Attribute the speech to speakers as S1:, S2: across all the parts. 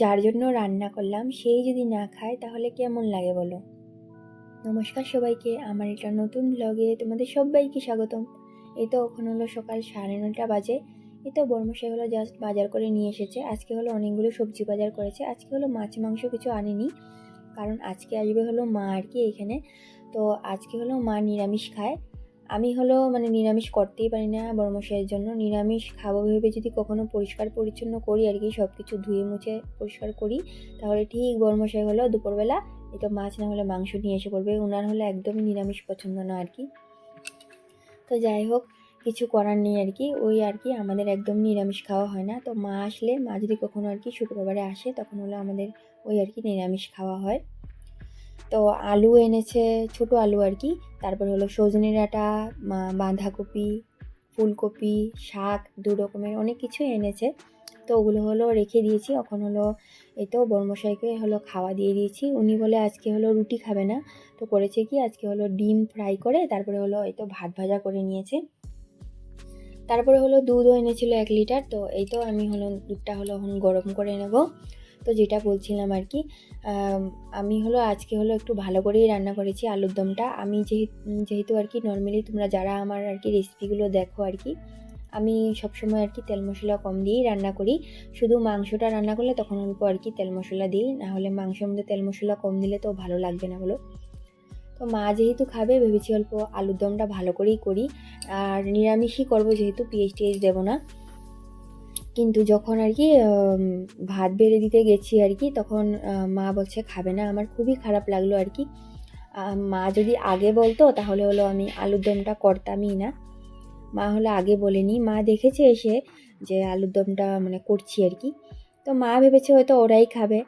S1: যার জন্য রান্না করলাম, সেই যদি না খায় তাহলে কেমন লাগে বলো? নমস্কার সবাইকে, আমার এটা নতুন ব্লগে তোমাদের সবাইকে স্বাগতম। এই তো ওখানে হলো সকাল সাড়ে নটা বাজে। এই তো বর্মশাই হলো জাস্ট বাজার করে নিয়ে এসেছে। আজকে হলো অনেকগুলো সবজি বাজার করেছে। আজকে হলো মাছ মাংস কিছু আনেনি, কারণ আজকে আসবে হলো মা আর কি এখানে। তো আজকে হলো মা নিরামিষ খায়। আমি হলো মানে নিরামিষ করতেই পারি না বড়মশাইয়ের জন্য। নিরামিষ খাব ভেবে যদি কখনো পরিষ্কার পরিচ্ছন্ন করি আর কি সব কিছু ধুয়ে মুছে পরিষ্কার করি, তাহলে ঠিক বড়মশাই হলো দুপুরবেলা এই তো মাছ না হলে মাংস নিয়ে এসে পড়বে। ওনার হলে একদমই নিরামিষ পছন্দ না আর কি। তো যাই হোক, কিছু করার নেই আর কি। ওই আর কি, আমাদের একদম নিরামিষ খাওয়া হয় না। তো মা আসলে, মা যদি কখনো আর কি শুক্রবারে আসে, তখন হলো আমাদের ওই আর কি নিরামিষ খাওয়া হয়। তো আলু এনেছে, ছোট আলু আর কি তারপর হলো সজনে ডাঁটা বাঁধাকপি, ফুলকপি, শাক, দু রকমের অনেক কিছুই এনেছে। তো ওগুলো হলো রেখে দিয়েছি। এখন হলো এই তো বর্মশাইকে হলো খাওয়া দিয়ে দিয়েছি। উনি বলে আজকে হলো রুটি খাবে না। তো করেছে কি, আজকে হলো ডিম ফ্রাই করে, তারপরে হলো এই তো ভাত ভাজা করে নিয়েছে। তারপরে হলো দুধও এনেছিল এক লিটার। তো এই তো আমি হলো দুধটা হলো এখন গরম করে নেব। তো যেটা বলছিলাম আর কি, আমি হলো আজকে হলো একটু ভালো করেই রান্না করেছি আলুর দমটা। আমি যেহেতু আর কি নর্মালি তোমরা যারা আমার আর কি রেসিপিগুলো দেখো আর কি, আমি সবসময় আর কি তেল মশলা কম দিয়েই রান্না করি। শুধু মাংসটা রান্না করলে তখন অল্প আর কি তেল মশলা দিই, না হলে মাংসের মধ্যে তেল মশলা কম দিলে তো ভালো লাগবে না বলো। তো মা যেহেতু খাবে, ভেবেছি অল্প আলুর দমটা ভালো করেই করি। আর নিরামিষই করব যেহেতু পিএইচ টিএইচ দেবো না। কিন্তু যখন আর কি ভাত বেড়ে দিতে গেছি আর কি, তখন মা বলছে, খাবে না। আমার খুবই খারাপ লাগল আর কি। মা যদি আগে বলতো, তাহলে হলো আমি আলুর দমটা করতামই না। মা হলো আগে বলেনি। মা দেখেছে এসে যে আলুর দমটা মানে করছি আর কি। তো মা ভেবেছে হয়তো ওরাই খাবে।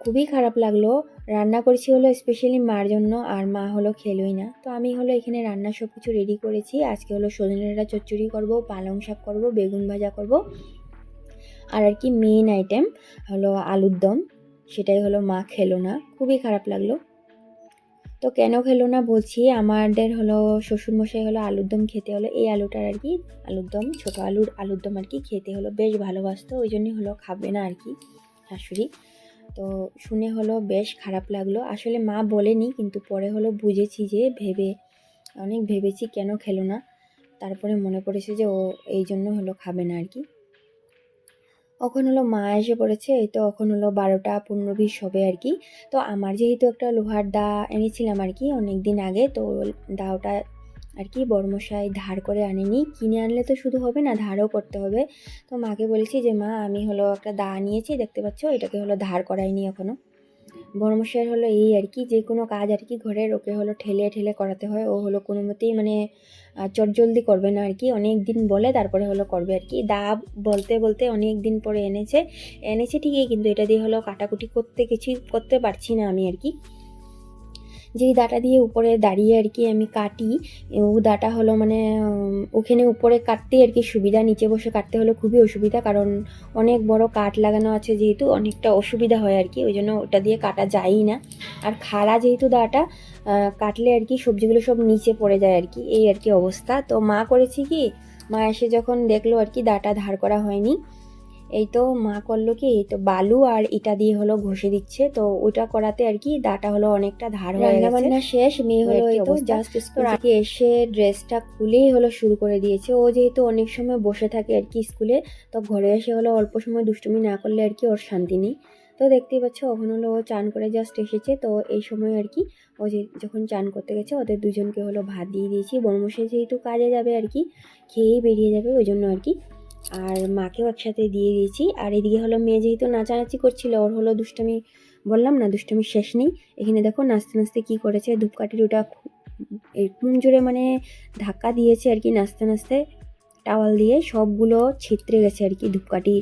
S1: খুবই খারাপ লাগল। রান্না করেছি হলো স্পেশালি মার জন্য, আর মা হলো খেলোই না। তো আমি হলো এখানে রান্না সব কিছু রেডি করেছি। আজকে হলো সজনে ডাঁটা চচ্চড়ি করব, পালং শাক করব, বেগুন ভাজা করব, আর আর কি মেন আইটেম হলো আলুর দম। সেটাই হলো মা খেলো না। খুবই খারাপ লাগল। তো কেন খেলো না বলছি, আমাদের হলো শ্বশুরমশাই হলো আলুর দম খেতে হলো, এই আলুটার আর কি আলুর দম, ছোটো আলুর আলুর দম আর কি খেতে হলো। বেশ ভালোবাসতো, ওই জন্যই হলো খাবে না আর কি শাশুড়ি। তো শুনে হলো বেশ খারাপ লাগল। আসলে মা বলেনি, কিন্তু পরে হলো বুঝেছি যে ভেবে, অনেক ভেবেছি কেন খেলো না। তারপরে মনে পড়েছে যে ও এই জন্য হলো খাবে না আর কি। এখন হলো মা এসে পড়েছে, এই তো এখন হলো বারোটা পনেরো বিশ হবে আর কি। তো আমার যেহেতু একটা লোহার দা এনেছিলাম আর কি অনেক দিন আগে, তো দাওটা আর কি বর্মশাই ধার করে আনেনি। কিনে আনলে তো শুধু হবে না, ধারও করতে হবে। তো মাকে বলেছি যে, মা, আমি হলো একটা দা নিয়েছি, দেখতে পাচ্ছ? এটাকে হলো ধার করাইনি এখনও বর্মশাইয়ের হলো এই আর কি, যে কোনো কাজ আর কি ঘরের ওকে হলো ঠেলে ঠেলে করাতে হয়। ও হলো কোনো মতেই মানে চটজলদি করবে না আর কি। অনেক দিন বলে, তারপরে হলো করবে আর কি। দা বলতে বলতে অনেক দিন পরে এনেছে। এনেছে ঠিকই, কিন্তু এটা দিয়ে হলো কাটাকুটি করতে কিছুই করতে পারছি না আমি আর কি। যেই দাটা দিয়ে উপরে দাঁড়িয়ে আর কি আমি কাটি, ও দাটা হলো মানে ওখানে উপরে কাটতে আর কি সুবিধা, নিচে বসে কাটতে হলো খুবই অসুবিধা, কারণ অনেক বড় কাঠ লাগানো আছে যেহেতু, অনেকটা অসুবিধা হয় আর কি, ওই জন্য ওটা দিয়ে কাটা যায়ই না। আর খাড়া যেহেতু দাটা কাটলে আর কি সবজিগুলো সব নিচে পড়ে যায় আর কি, এই আর কি অবস্থা। তো মা করেছি কি, মা এসে যখন দেখল আর কি দাটা ধার করা হয়নি এই তো মা করল কি এই তো বালু আর ইটা দিয়ে হলো ঘষে দিচ্ছে। তো ওটা করাতে আর কি দাটা হলো অনেকটা ধার হয়ে গেছে। শেষ মেয়ে হলো এই তো জাস্ট স্কুল এসে ড্রেসটা খুলেই হলো শুরু করে দিয়েছে। ও যেহেতু অনেক সময় বসে থাকে আর কি স্কুলে তো ঘরে এসে হলো অল্প সময় দুষ্টুমি না করলে আর কি ওর শান্তি নেই। তো দেখতেই পাচ্ছ ওখানে হলো ও চান করে জাস্ট এসেছে। তো এই সময় আর কি ও যে যখন চান করতে গেছে ওদের দুজনকে হলো ভাত দিয়ে দিয়েছি। বর্মশাই যেহেতু কাজে যাবে আর কি খেয়েই বেরিয়ে যাবে ওই জন্য আর কি। আর মাকেও একসাথে দিয়ে দিয়েছি। আর এদিকে হলো মেয়ে যেহেতু নাচানাচি করছিল, ওর হলো দুষ্টামি, বললাম না দুষ্টামির শেষ নেই। এখানে দেখো নাচতে নাচতে কী করেছে, ধূপকাঠির ওটা এরকম জোরে মানে ধাক্কা দিয়েছে আর কি নাচতে নাচতে। টাওয়াল দিয়ে সবগুলো ছিত্রে গেছে আর কি, ধূপকাঠি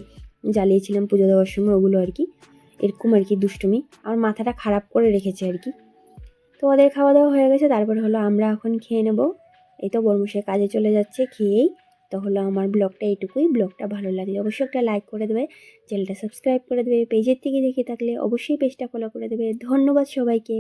S1: জ্বালিয়েছিলাম পুজো দেওয়ার সময়, ওগুলো আর কি। এরকম আর কি দুষ্টুমি। আর মাথাটা খারাপ করে রেখেছে আর কি। তো ওদের খাওয়া দাওয়া হয়ে গেছে, তারপরে হলো আমরা এখন খেয়ে নেব। এই তো বর্মশাই কাজে চলে যাচ্ছে, খেয়েই তো হলো আমার ব্লগটা এইটুকুই। ব্লগটা ভালো লাগলে অবশ্যই একটা লাইক করে দেবে, চ্যানেলটা সাবস্ক্রাইব করে দেবে, পেজের থেকে দেখে থাকলে অবশ্যই পেজটা ফলো করে দেবে। ধন্যবাদ সবাইকে।